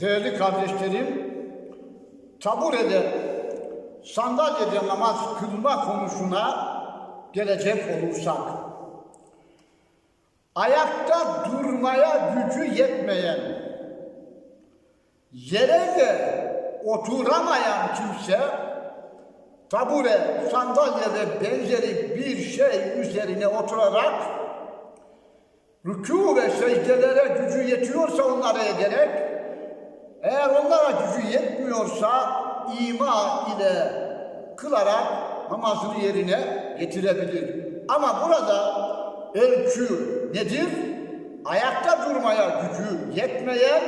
Değerli kardeşlerim, taburede, sandalyede namaz kılma konusuna gelecek olursak, ayakta durmaya gücü yetmeyen, yere de oturamayan kimse, tabure, sandalye ve benzeri bir şey üzerine oturarak, rükû ve secdelere gücü yetiyorsa onları ederek, eğer onlara gücü yetmiyorsa ima ile kılarak namazını yerine getirebilir. Ama burada ölçü nedir? Ayakta durmaya gücü yetmeyen,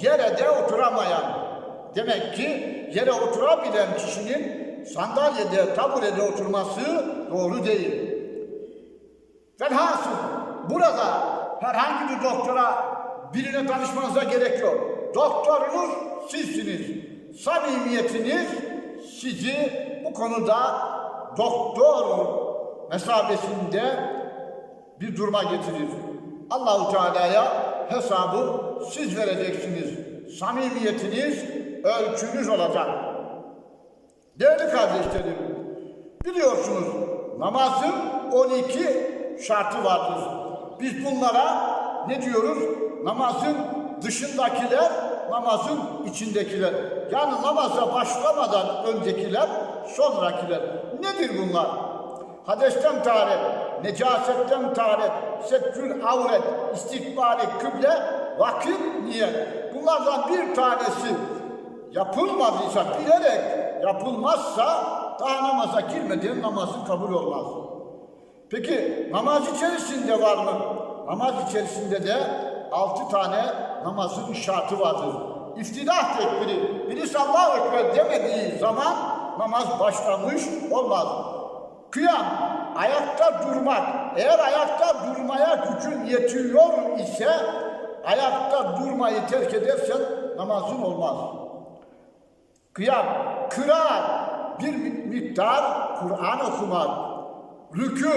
yere de oturamayan. Demek ki yere oturabilen kişinin sandalyede, taburede oturması doğru değil. Velhasıl burada herhangi bir doktora birine danışmanıza gerek yok. Doktorunuz sizsiniz. Samimiyetiniz sizi bu konuda doktor mesabesinde bir duruma getirir. Allahu Teala'ya hesabı siz vereceksiniz. Samimiyetiniz ölçünüz olacak. Değerli kardeşlerim, biliyorsunuz namazın 12 şartı vardır. Biz bunlara ne diyoruz? Namazın dışındakiler, namazın içindekiler. Yani namaza başlamadan öncekiler, sonrakiler. Nedir bunlar? Hadesten taharet, necasetten taharet, settül avret, istikbali kıble, vakit niyet. Bunlardan bir tanesi yapılmadıysa, bilerek yapılmazsa daha namaza girmeden namazın kabul olmaz. Peki namaz içerisinde var mı? Namaz içerisinde de altı tane namazın şartı vardır. İftidah tekbiri, birisi Allahu Ekber demediği zaman namaz başlamış olmaz. Kıyam, ayakta durmak. Eğer ayakta durmaya gücün yetiyor ise ayakta durmayı terk edersen namazın olmaz. Kıyam, kıraat, bir miktar Kur'an okumak, rükû,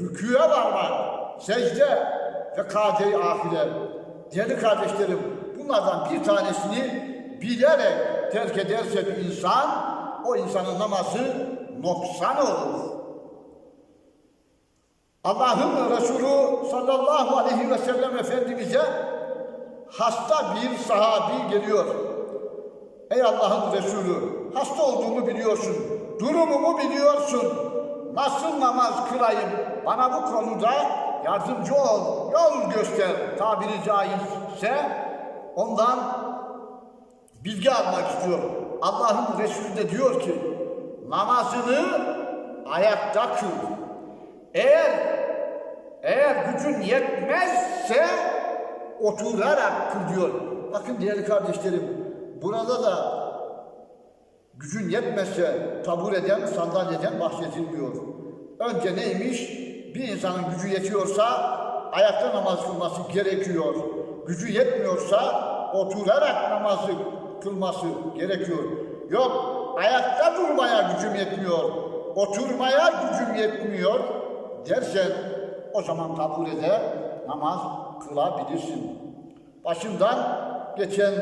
rükûye varmak, secde ve kade ahire. Değerli kardeşlerim, bunlardan bir tanesini bilerek terk ederse bir insan, o insanın namazı noksan olur. Allah'ın Resulü sallallahu aleyhi ve sellem Efendimiz'e hasta bir sahabi geliyor. Ey Allah'ın Resulü, hasta olduğumu biliyorsun, durumumu biliyorsun. Nasıl namaz kılayım? Bana bu konuda yardımcı ol, yol göster tabiri caizse ondan bilgi almak istiyorum. Allah'ın Resulü de diyor ki namazını ayakta kıl. Eğer eğer gücün yetmezse oturarak kıl diyor. Bakın değerli kardeşlerim burada da gücün yetmezse tabureden, sandalyeden bahsedilmiyor. Önce neymiş? Bir insanın gücü yetiyorsa ayakta namaz kılması gerekiyor. Gücü yetmiyorsa oturarak namazı kılması gerekiyor. Yok ayakta durmaya gücüm yetmiyor, oturmaya gücüm yetmiyor dersen o zaman taburede namaz kılabilirsin. Başımdan geçen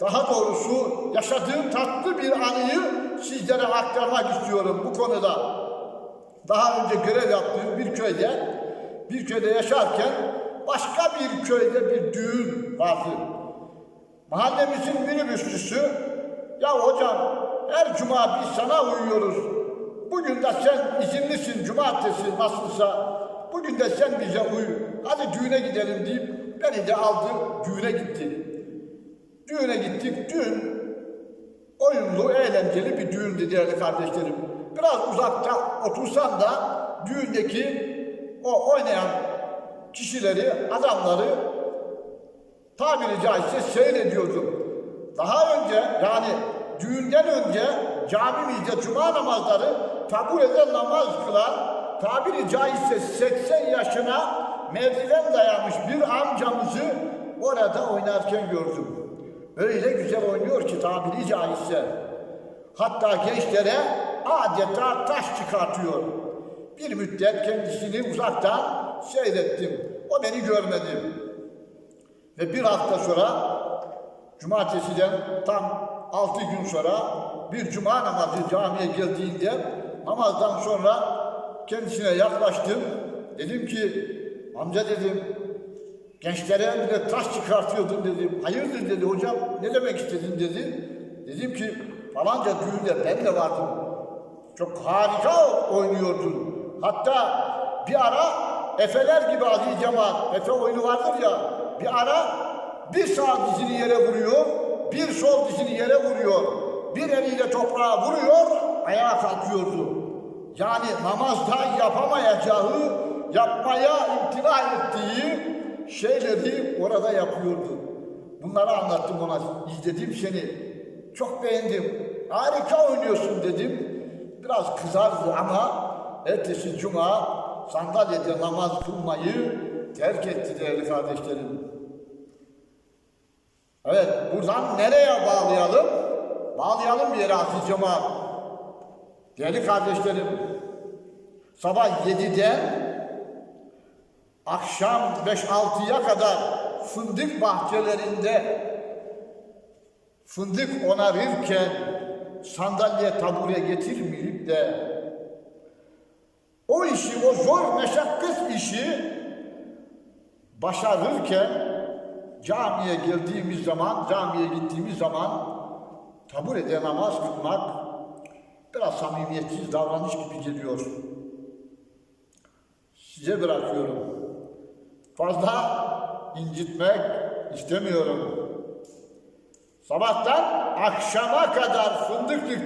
daha doğrusu yaşadığım tatlı bir anıyı sizlere aktarmak istiyorum bu konuda. Daha önce görev yaptığım bir köyde, bir köyde yaşarken başka bir köyde bir düğün vardı. Mahallemizin minibüsçüsü, ya hocam her cuma biz sana uyuyoruz. Bugün de sen izinlisin cumartesi nasılsa. Bugün de sen bize uy. Hadi düğüne gidelim deyip beni de aldı düğüne gitti. Düğüne gittik. Düğün oyunlu, eğlenceli bir düğündü değerli kardeşlerim. Biraz uzakta otursam da düğündeki o oynayan kişileri, adamları tabiri caizse seyrediyordum. Daha önce yani düğünden önce camimizde cuma namazları taburede namaz kılan tabiri caizse 80 yaşına merdiven dayamış bir amcamızı orada oynarken gördüm. Öyle güzel oynuyor ki tabiri caizse. Hatta gençlere adeta taş çıkartıyor. Bir müddet kendisini uzaktan seyrettim. O beni görmedi. Ve bir hafta sonra cumartesiden tam altı gün sonra bir cuma namazı camiye geldiğinde namazdan sonra kendisine yaklaştım. Dedim ki amca dedim gençlere bile taş çıkartıyordun dedim. Hayırdır dedi hocam ne demek istedin dedi. Dedim ki falanca düğünde ben de vardım. Çok harika oynuyordun. Hatta bir ara Efeler gibi Aziz Cemal, Efe oyunu vardır ya, bir ara bir sağ dizini yere vuruyor, bir sol dizini yere vuruyor, bir eliyle toprağa vuruyor, ayağa kalkıyordu. Yani namazda yapamayacağı, yapmaya imtina ettiği şeyleri orada yapıyordu. Bunları anlattım ona, izledim seni. Çok beğendim, harika oynuyorsun dedim. Biraz kızardı ama ertesi cuma sandalyede namaz kılmayı terk etti değerli kardeşlerim. Evet, buradan nereye bağlayalım? Bağlayalım bir yere aziz cemaat. Değerli kardeşlerim, sabah 7'den akşam 5-6'ya kadar fındık bahçelerinde fındık onarırken sandalye tabure getirmeyip de o işi, o zor meşakkıs işi başarırken camiye geldiğimiz zaman, camiye gittiğimiz zaman taburede namaz kılmak biraz samimiyetsiz davranış gibi geliyor. Size bırakıyorum. Fazla incitmek istemiyorum. Sabahtan akşama kadar fındıklıkta